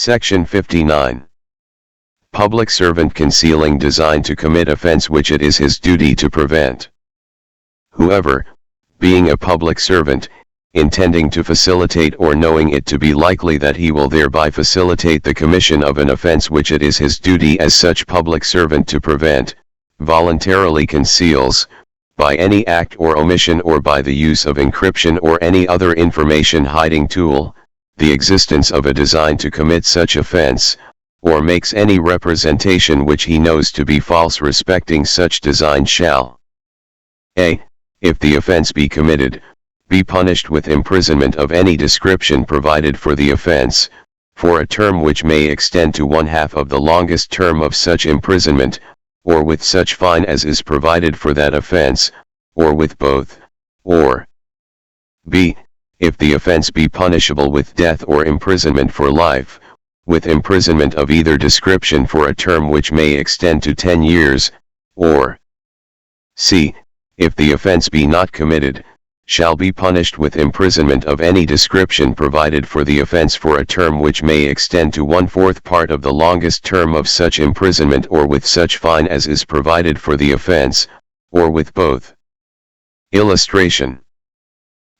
Section 59. Public servant concealing design to commit offense which it is his duty to prevent. Whoever, being a public servant, intending to facilitate or knowing it to be likely that he will thereby facilitate the commission of an offense which it is his duty as such public servant to prevent, voluntarily conceals, by any act or omission or by the use of encryption or any other information hiding tool, the existence of a design to commit such offense, or makes any representation which he knows to be false respecting such design shall a. If the offense be committed, be punished with imprisonment of any description provided for the offense, for a term which may extend to one half of the longest term of such imprisonment, or with such fine as is provided for that offense, or with both, or b. If the offense be punishable with death or imprisonment for life, with imprisonment of either description for a term which may extend to 10 years, or c. If the offense be not committed, shall be punished with imprisonment of any description provided for the offense for a term which may extend to one-fourth part of the longest term of such imprisonment or with such fine as is provided for the offense, or with both. Illustration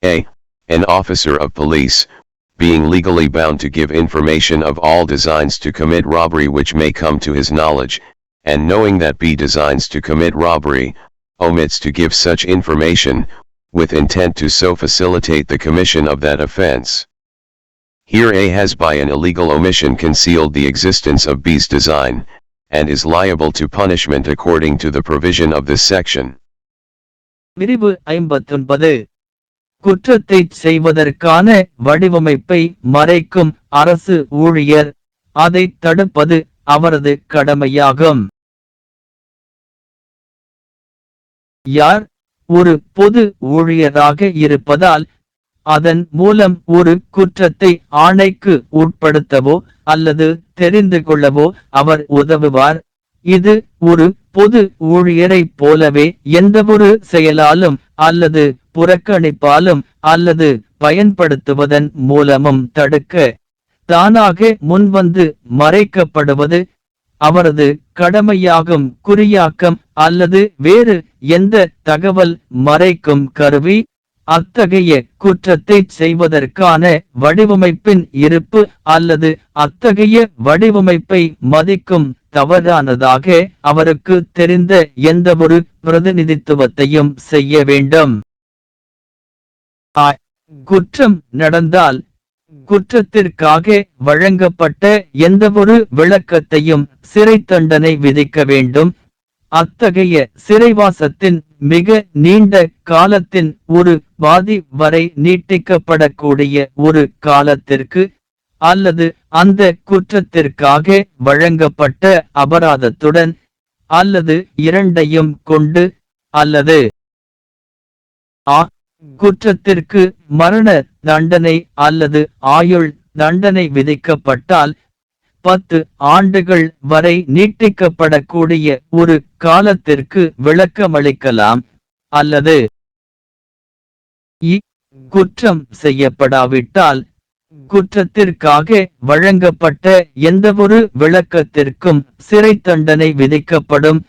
A An officer of police, being legally bound to give information of all designs to commit robbery which may come to his knowledge, and knowing that B designs to commit robbery, omits to give such information, with intent to so facilitate the commission of that offense. Here A has by an illegal omission concealed the existence of B's design, and is liable to punishment according to the provision of this section. விரிவு ஐம்பத்தொன்பது குற்றத்தை செய்வதற்கான வடிவமைப்பை மறைக்கும் அரசு ஊழியர். அதை தடுப்பது அவரது கடமையாகும். யார்? ஒரு பொது ஊழியராக இருப்பதால் அதன் மூலம் ஒரு குற்றத்தை ஆணைக்கு உட்படுத்தவோ அல்லது தெரிந்து கொள்ளவோ அவர் உதவுவார். இது ஒரு பொது ஊழியரைப் போலவே எந்தவொரு செயலாலும் அல்லது புறக்கணிப்பாலும் அல்லது பயன்படுத்துவதன் மூலமும் தடுக்க தானாக முன்வந்து மறைக்கப்படுவது அவரது கடமையாகும் குறியாக்கம் அல்லது வேறு எந்த தகவல் மறைக்கும் கருவி அத்தகைய குற்றத்தை செய்வதற்கான வடிவமைப்பின் இருப்பு அல்லது அத்தகைய வடிவமைப்பை மதிக்கும் தவறானதாக அவருக்கு தெரிந்த எந்தவொரு பிரதிநிதித்துவத்தையும் செய்ய வேண்டும். குற்றம் நடந்தால் குற்றத்திற்காக வழங்கப்பட்ட எந்தவொரு விளக்கத்தையும் சிறை தண்டனை விதிக்க வேண்டும். அத்தகைய சிறைவாசத்தின் மிக நீண்ட காலத்தின் ஒரு பாதி வரை நீட்டிக்கப்படக்கூடிய ஒரு காலத்திற்கு அல்லது அந்த குற்றத்திற்காக வழங்கப்பட்ட அபராதத்துடன் அல்லது இரண்டையும் கொண்டு அல்லது ஆ குற்றத்திற்கு மரண தண்டனை அல்லது ஆயுள் தண்டனை விதிக்கப்பட்டால் பத்து ஆண்டுகள் வரை நீட்டிக்கப்படக்கூடிய ஒரு காலத்திற்கு விளக்கமளிக்கலாம். அல்லது குற்றம் செய்யப்படாவிட்டால் குற்றத்திற்காக வழங்கப்பட்ட எந்தவொரு விளக்கத்திற்கும் சிறை தண்டனை விதிக்கப்படும்.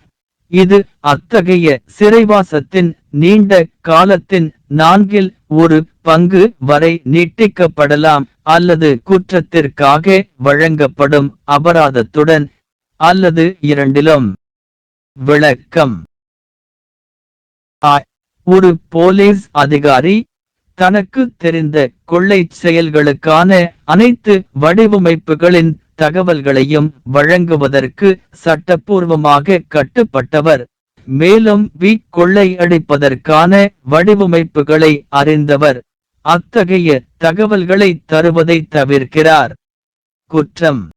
இது அத்தகைய சிறைவாசத்தின் நீண்ட காலத்தின் நான்கில் ஒரு பங்கு வரை நீட்டிக்கப்படலாம் அல்லது குற்றத்திற்காக வழங்கப்படும் அபராதத்துடன் அல்லது இரண்டிலும். விளக்கம். ஒரு போலீஸ் அதிகாரி தனக்கு தெரிந்த கொள்ளை செயல்களுக்கான அனைத்து வடிவமைப்புகளின் தகவல்களையும் வழங்குவதற்கு சட்டப்பூர்வமாக கட்டுப்பட்டவர். மேலும் வி கொள்ளையடிப்பதற்கான வடிவமைப்புகளை அறிந்தவர். அத்தகைய தகவல்களை தருவதை தவிர்க்கிறார். குற்றம்.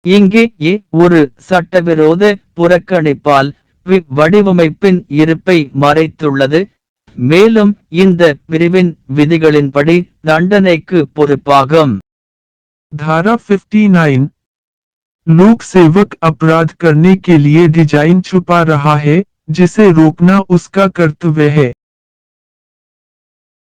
இங்கே ஒரு சட்டவிரோத புறக்கணிப்பால் வடிவமைப்பின் இருப்பை மறைத்துள்ளது. மேலும் இந்த பிரிவின் விதிகளின்படி தண்டனைக்கு பொறுப்பாகும். धारा 59 लोक सेवक अपराध करने के लिए डिज़ाइन छुपा रहा है, जिसे रोकना उसका कर्तव्य है।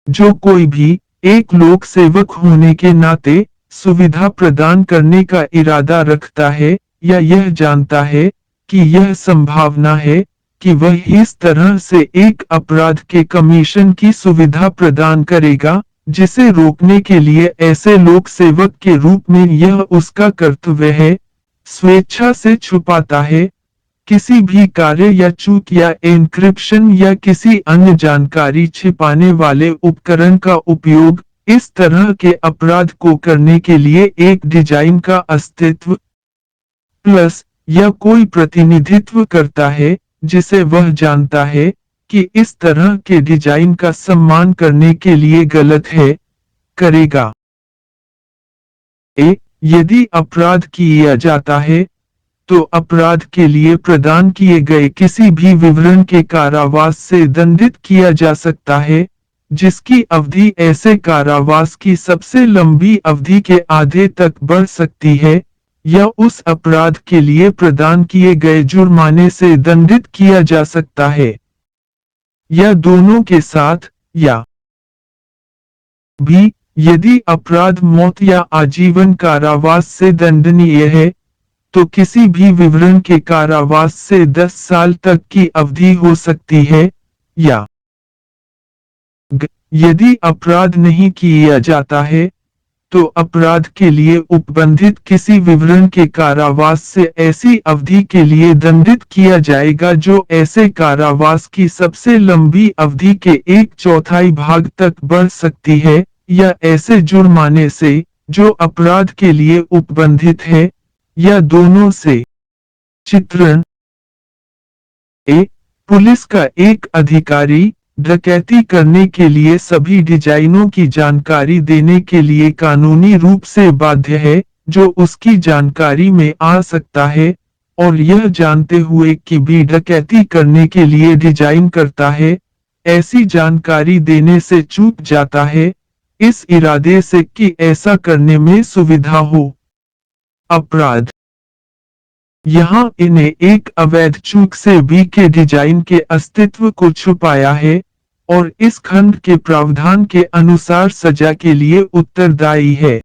जो कोई भी एक लोक सेवक होने के नाते सुविधा प्रदान करने का इरादा रखता है, या यह जानता है कि यह संभावना है कि वह इस तरह से एक अपराध के कमीशन की सुविधा प्रदान करेगा, जिसे रोकने के लिए ऐसे लोक सेवक के रूप में यह उसका कर्तव्य है स्वेच्छा से छुपाता है, किसी भी कार्य या चूक या एन्क्रिप्शन या किसी अन्य जानकारी छिपाने वाले उपकरण का उपयोग इस तरह के अपराध को करने के लिए एक डिज़ाइन का अस्तित्व प्लस या कोई प्रतिनिधित्व करता है, जिसे वह जानता है कि इस तरह के डिज़ाइन का सम्मान करने के लिए गलत है, करेगा। ए यदि अपराध किया जाता है तो अपराध के लिए प्रदान किए गए किसी भी विवरण के कारावास से दंडित किया जा सकता है, जिसकी अवधि ऐसे कारावास की सबसे लंबी अवधि के आधे तक बढ़ सकती है, या उस अपराध के लिए प्रदान किए गए जुर्माने से दंडित किया जा सकता है। या दोनों के साथ, या भी यदि अपराध, मौत या आजीवन कारावास से दंडनीय है तो किसी भी विवरण के कारावास से 10 साल तक की अवधि हो सकती है, या यदि अपराध नहीं किया जाता है तो अपराध के लिए उपबंधित किसी विवरण के कारावास से ऐसी अवधि के लिए दंडित किया जाएगा जो ऐसे कारावास की सबसे लंबी अवधि के एक चौथाई भाग तक बढ़ सकती है या ऐसे जुर्माने से जो अपराध के लिए उपबंधित है, या दोनों से। चित्रण। ए, पुलिस का एक अधिकारी डकैती करने के लिए सभी डिजाइनों की जानकारी देने के लिए कानूनी रूप से बाध्य है, जो उसकी जानकारी में आ सकता है, और यह जानते हुए कि भी डकैती करने के लिए डिज़ाइन करता है, ऐसी जानकारी देने से चूक जाता है इस इरादे से कि ऐसा करने में सुविधा हो। अपराध। यहाँ इन्हें एक अवैध चूक से बी के डिज़ाइन के अस्तित्व को छुपाया है, और इस खंड के प्रावधान के अनुसार सजा के लिए उत्तरदायी है।